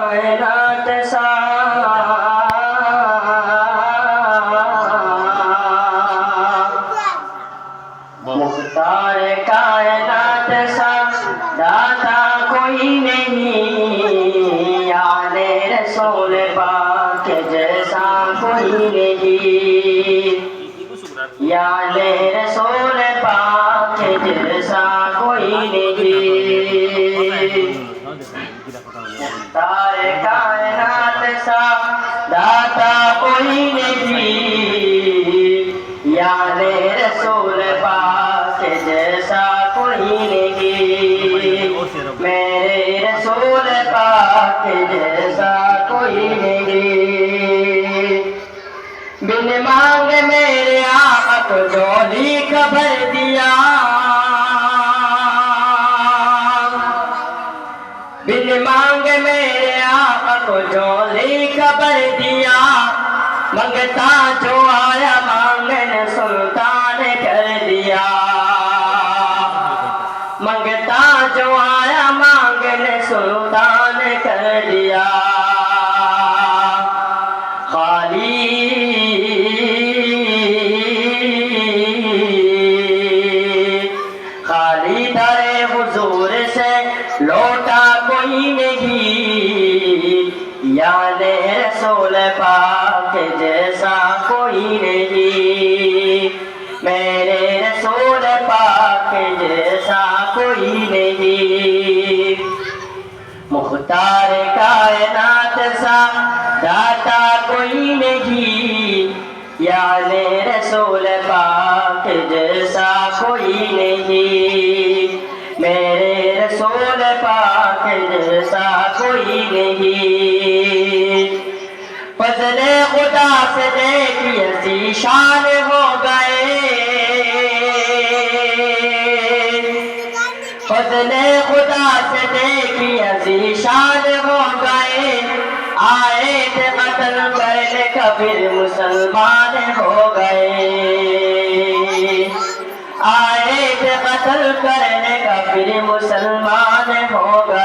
کائنات سا مختار کائنات سا داتا کائنات سا داتا کوئی نہیں یاد رسول پاک جیسا کوئی نہیں میرے رسول پاک جیسا کوئی نہیں بن مانگ میرے آقا کو مانگ میرے آقا کو جولی خبر دیا منگتا جو آیا مانگن سلطان کر دیا منگتا جو آیا مانگن سلطان کر دیا خالی خالی در حضور سے لوٹا کوئی نہیں۔ یاد رسول پاک جیسا کوئی نہیں۔ میرے رسول پاک جیسا کوئی نہیں۔ مختار کائنات سا داتا کوئی نہیں۔ یاد رسول پاک جیسا پاک جیسا کوئی نہیں۔ فضل خدا سے دیکھ ایسی شان ہو گئے۔ فضل خدا سے دیکھی عزی شان ہو گئے۔ آئے تھے قتل کرنے کا پھر مسلمان ہو گئے۔ آئے تھے قتل کرنے کا پھر مسلمان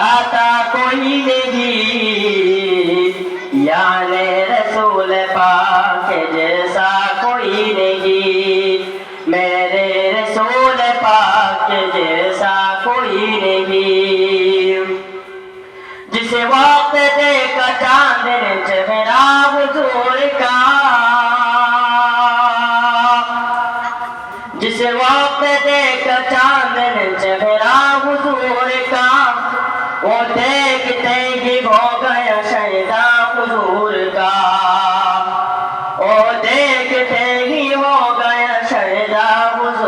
داتا کوئی نہیں۔ یاد رسول پاک جیسا کوئی نہیں۔ میرے رسول پاک جیسا کوئی نہیں۔ جس وقت دیکھا چاند چہرا حضور کا۔ جس وقت دیکھا چاند چہرا حضور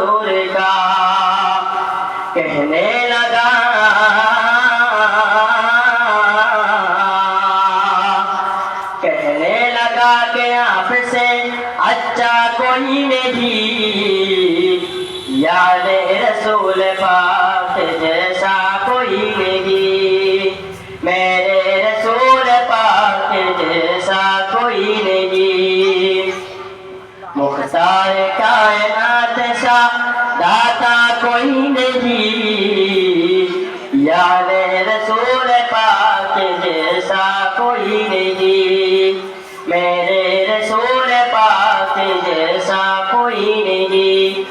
حضور کا کہنے لگا کہنے لگا کہ آپ سے اچھا کوئی نہیں۔ یاد رسول پاک داتا کوئی نہیں یاد رسول پاک جیسا کوئی نہیں میرے رسول پاک جیسا کوئی نہیں